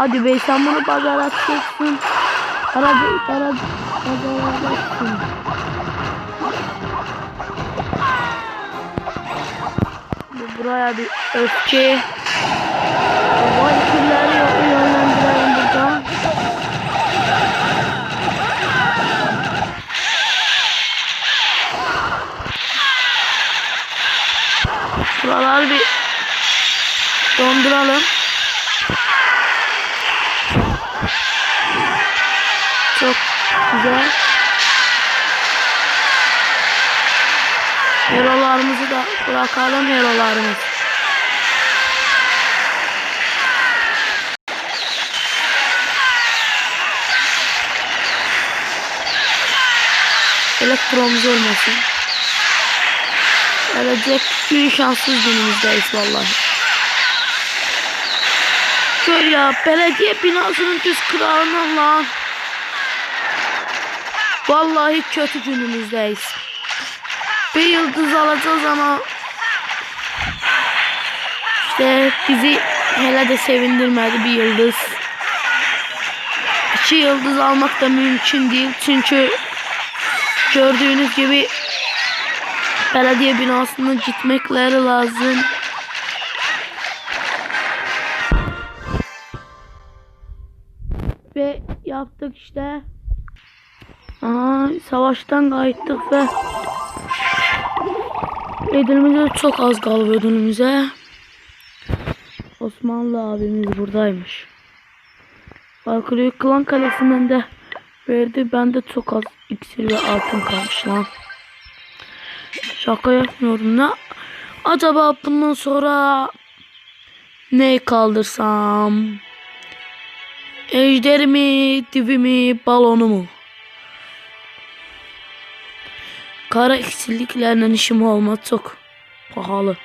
Hadi bey sen bunu pazara atacaksın. Aracı atacaksın. Bu Buraya bir öfke. Vay külleri yönlendirelim buradan. Buraları bir donduralım. Çok güzel. Herolarımızı da bırakalım herolarımız. Elektromuz olmasın. Gelecek bir şanssız günümüzdeyiz vallahi. Şöyle ya belediye binasının düz kırağından lan. Vallahi kötü günümüzdeyiz. Bir yıldız alacağız ama işte bizi hele de sevindirmedi bir yıldız. İki yıldız almak da mümkün değil çünkü gördüğünüz gibi belediye binasına gitmekleri lazım. Ve yaptık işte. Aa, savaştan kayıttık ve Edirimize çok az kaldı ödünümüze. Osmanlı abimiz buradaymış. Valkyrie Klan Kalesi'nden de verdi. Bende çok az iksir ve altın kalmış lan. Şaka yapmıyorum. Ne? Acaba bundan sonra ne kaldırsam? Ejderi mi, dibi mi, balonu mu? Kara iksirliklerle işim olmaz çok pahalı.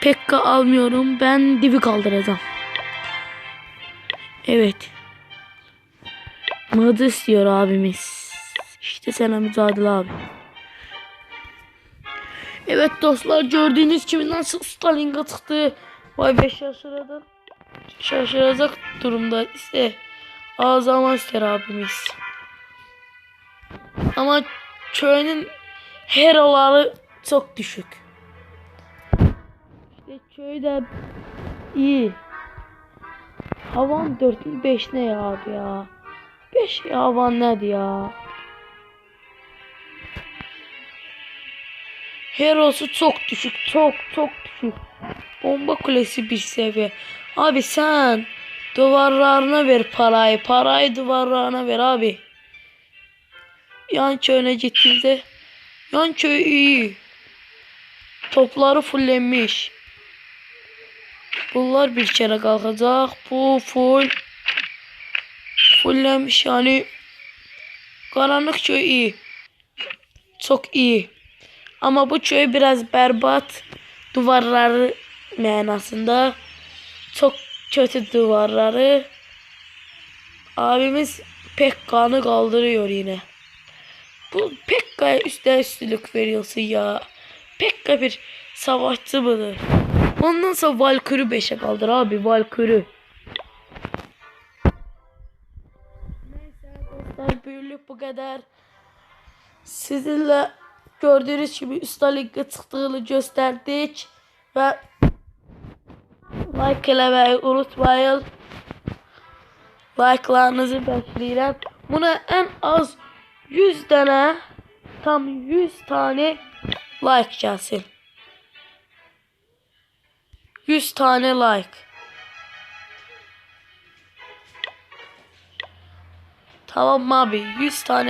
Pekka almıyorum. Ben dibi kaldıracağım. Evet. Mıdı istiyor abimiz. İşte sana mücadele abi. Evet dostlar gördüğünüz gibi nasıl Stalinga çıktı. Vay be şaşırdık. Şaşıracak durumda ise Azam Aster abimiz. Ama köyünün heroları çok düşük. İşte köyde iyi. Havan 4 5 ne ya abi ya? 5 havan nedir ya? Herosu çok düşük. Çok çok düşük. Bomba kulesi bir seviye. Abi sen duvarlarına ver parayı. Parayı duvarlarına ver abi. Yan köyüne gittiğinde yan köy iyi. Topları fullenmiş. Bunlar bir kere kalkacak. Bu full fullenmiş yani karanlık köy iyi. Çok iyi. Ama bu köy biraz berbat. Duvarları manasında. Çok kötü duvarları. Abimiz pek kanı kaldırıyor yine. Bu Pekka'ya üstte üstlük veriyorsun ya. Pekka bir savaşçı mıdır? Ondan sonra Valkürü 5'e kaldır abi Valkürü. Neyse dostlar büyülük bu kadar. Sizinle gördüğünüz gibi Usta Lig'e çıktığını gösterdik. Ve like eləmeyi unutmayın. Like'larınızı bekliyorum. Buna en az 100 tane tam 100 tane like gelsin. 100 tane like. Tamam abi 100 tane